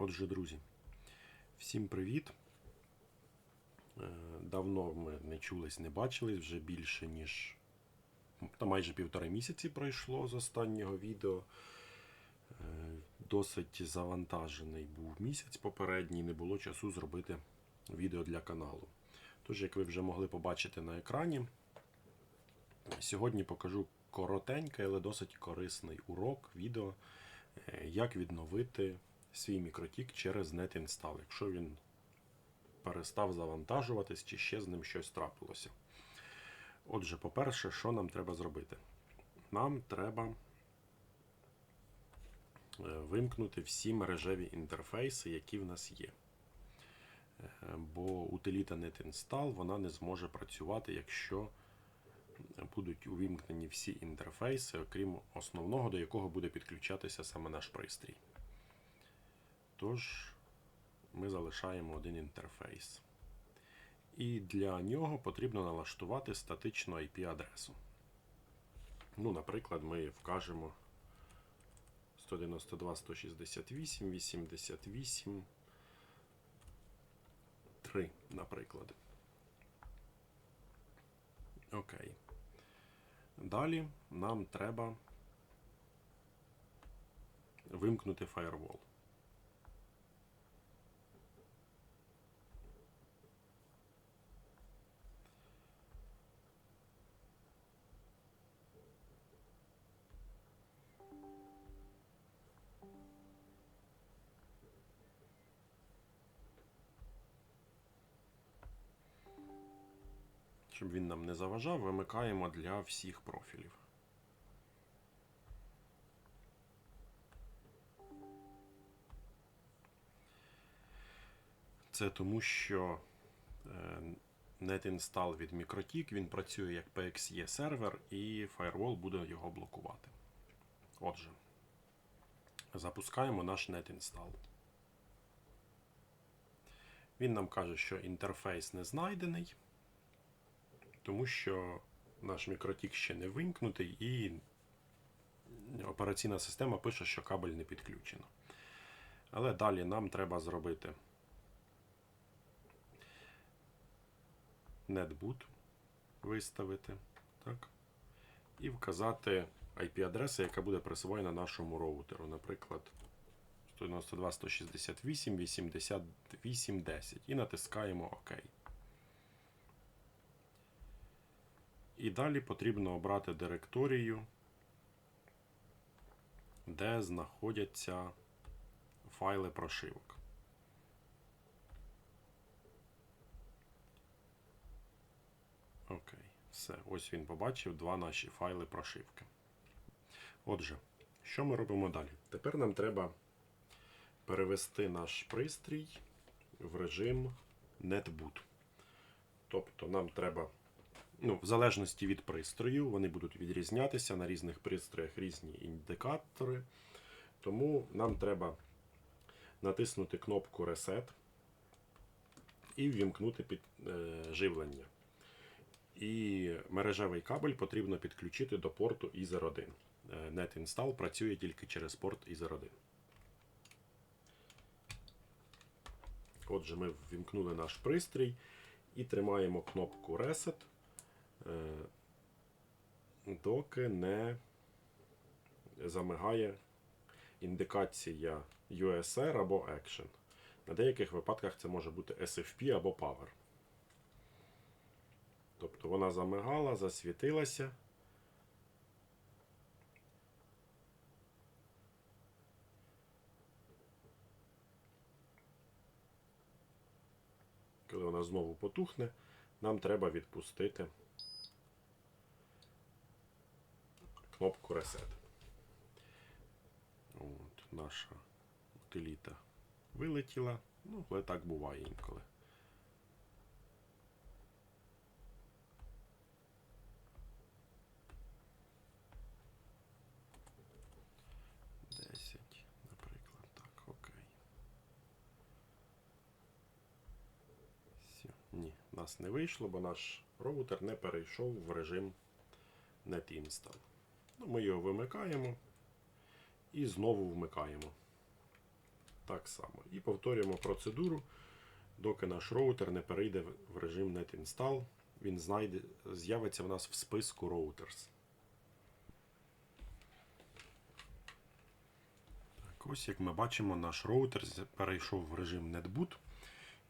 Отже, друзі, всім привіт. Е, Давно ми не чулись, не бачились, вже більше, ніж та майже півтори місяці пройшло з останнього відео. Е, Досить завантажений був місяць попередній, не було часу зробити відео для каналу. Тож, як ви вже могли побачити на екрані, сьогодні покажу коротенький, але досить корисний урок відео, е, як відновити свій мікротік через NetInstall, якщо він перестав завантажуватись чи ще з ним щось трапилося. Отже, по-перше, що нам треба зробити? Нам треба е, вимкнути всі мережеві інтерфейси, які в нас є. Е, Бо утиліта NetInstall вона не зможе працювати, якщо будуть увімкнені всі інтерфейси, окрім основного, до якого буде підключатися саме наш пристрій. Тож ми залишаємо один інтерфейс. І для нього потрібно налаштувати статичну IP-адресу. Ну, наприклад, ми вкажемо 192, 168, 88, 3, наприклад. Окей. Далі нам треба вимкнути firewall. Щоб він нам не заважав, вимикаємо для всіх профілів. Це тому, що е, NetInstall від Mikrotik, він працює як PXE сервер, і Firewall буде його блокувати. Отже, запускаємо наш NetInstall. Він нам каже, що інтерфейс не знайдений тому що наш мікротік ще не вимкнутий і операційна система пише, що кабель не підключено. Але далі нам треба зробити netboot, виставити, так, і вказати IP-адреса, яка буде присвоєна нашому роутеру. Наприклад, 192, 168, 88, 10. І натискаємо ОК. І далі потрібно обрати директорію, де знаходяться файли прошивок. Окей, все. Ось він побачив два наші файли прошивки. Отже, що ми робимо далі? Тепер нам треба перевести наш пристрій в режим NetBoot. Тобто нам треба ну, в залежності від пристрою, вони будуть відрізнятися на різних пристроях різні індикатори. Тому нам треба натиснути кнопку Reset і ввімкнути під е, живлення. І мережевий кабель потрібно підключити до порту Ether 1. Е, NetInstall працює тільки через порт Ether 1. Отже, ми ввімкнули наш пристрій і тримаємо кнопку Reset доки не замигає індикація USR або Action. На деяких випадках це може бути SFP або Power. Тобто вона замигала, засвітилася. Коли вона знову потухне, нам треба відпустити. Кнопку Reset. От, Наша утиліта вилетіла, ну, але так буває інколи. Ні, нас не вийшло, бо наш роутер не перейшов в режим NetInstall. Ну, Ми його вимикаємо і знову вмикаємо. так само. І повторюємо процедуру, доки наш роутер не перейде в режим Net Install. Він знайде, з'явиться в нас в списку Routers. Так, ось як ми бачимо, наш роутер перейшов в режим NetBoot,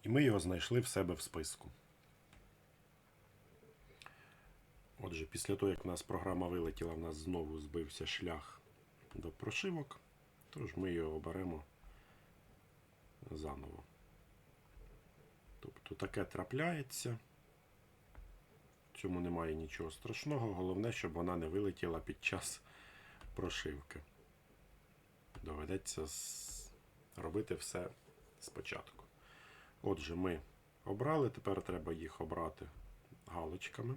і ми його знайшли в себе в списку. Отже, після того, як в нас програма вилетіла, в нас знову збився шлях до прошивок, тож ми його оберемо заново. Тобто таке трапляється. В цьому немає нічого страшного. Головне, щоб вона не вилетіла під час прошивки. Доведеться робити все спочатку. Отже, ми обрали, тепер треба їх обрати галочками,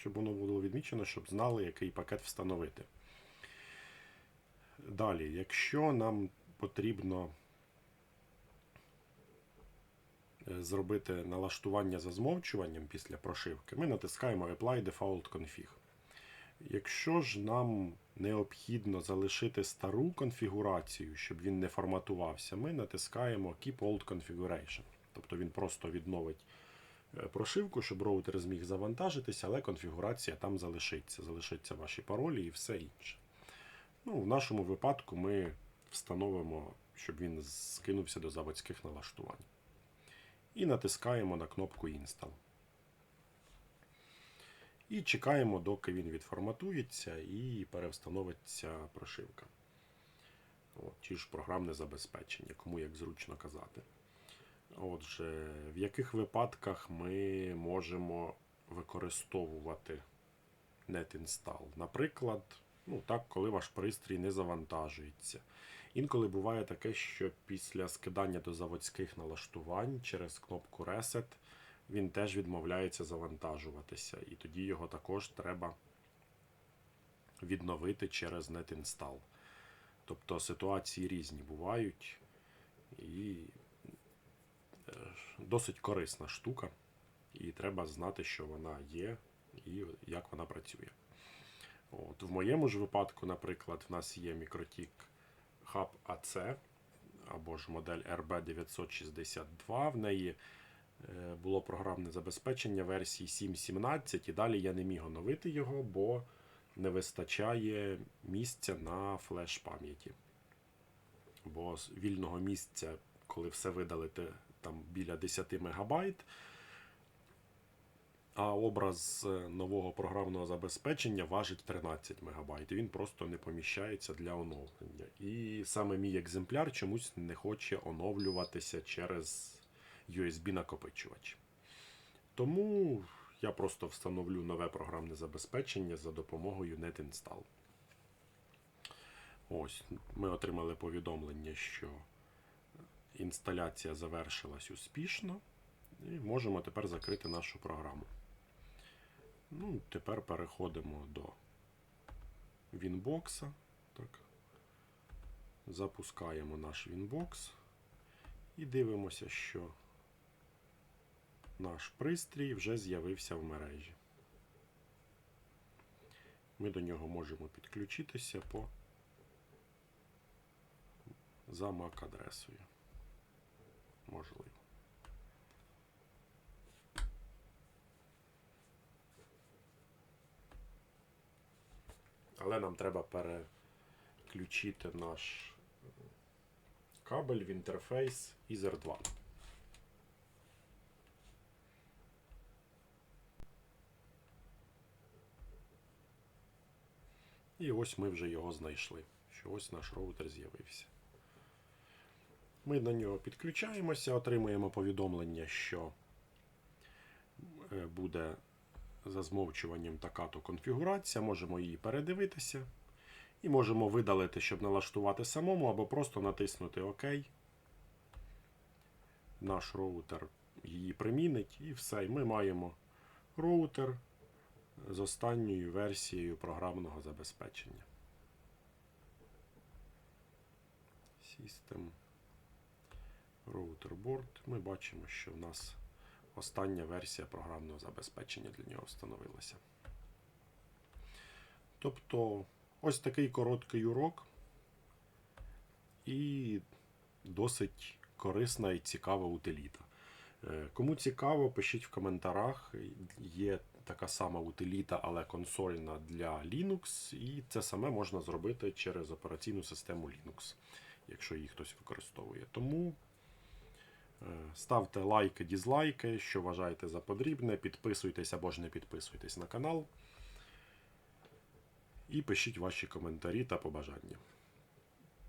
щоб воно було відмічено, щоб знали, який пакет встановити. Далі, якщо нам потрібно е, зробити налаштування за змовчуванням після прошивки, ми натискаємо Apply Default Config. Якщо ж нам необхідно залишити стару конфігурацію, щоб він не форматувався, ми натискаємо Keep Old Configuration. Тобто він просто відновить прошивку, щоб роутер зміг завантажитися, але конфігурація там залишиться. Залишаться ваші паролі і все інше. Ну, в нашому випадку ми встановимо, щоб він скинувся до заводських налаштувань. І натискаємо на кнопку Install. І чекаємо, доки він відформатується і перевстановиться прошивка. От, чи ж програмне забезпечення, кому як зручно казати. Отже, в яких випадках ми можемо використовувати NetInstall? Наприклад, ну так, коли ваш пристрій не завантажується. Інколи буває таке, що після скидання до заводських налаштувань через кнопку Reset він теж відмовляється завантажуватися, і тоді його також треба відновити через NetInstall. Тобто ситуації різні бувають і досить корисна штука, і треба знати, що вона є і як вона працює. От, в моєму ж випадку, наприклад, в нас є Mikrotik Hub AC або ж модель RB962. В неї е, було програмне забезпечення версії 7.17, і далі я не міг оновити його, бо не вистачає місця на флеш пам'яті. Бо вільного місця, коли все видалити там біля 10 МБ, а образ е, нового програмного забезпечення важить 13 МБ. Він просто не поміщається для оновлення. І саме мій екземпляр чомусь не хоче оновлюватися через USB-накопичувач. Тому я просто встановлю нове програмне забезпечення за допомогою NetInstall. Ось, ми отримали повідомлення, що інсталяція завершилась успішно. І можемо тепер закрити нашу програму. Ну, тепер переходимо до Winbox. Так. Запускаємо наш Winbox і дивимося, що наш пристрій вже з'явився в мережі. Ми до нього можемо підключитися по за MAC-адресою. Можливо. Але нам треба переключити наш кабель в інтерфейс Ether 2. І ось ми вже його знайшли. Що ось наш роутер з'явився. Ми до нього підключаємося, отримуємо повідомлення, що е, буде за змовчуванням така-то конфігурація, можемо її передивитися. І можемо видалити, щоб налаштувати самому, або просто натиснути ОК. Наш роутер її примінить, і все. І ми маємо роутер з останньою версією програмного забезпечення. System Board. Ми бачимо, що в нас остання версія програмного забезпечення для нього встановилася. Тобто, ось такий короткий урок. І досить корисна і цікава утиліта. Е, Кому цікаво, пишіть в коментарях. Є така сама утиліта, але консольна для Linux, і це саме можна зробити через операційну систему Linux, якщо її хтось використовує. Тому ставте лайки, дізлайки, що вважаєте за потрібне, підписуйтесь або ж не підписуйтесь на канал. І пишіть ваші коментарі та побажання.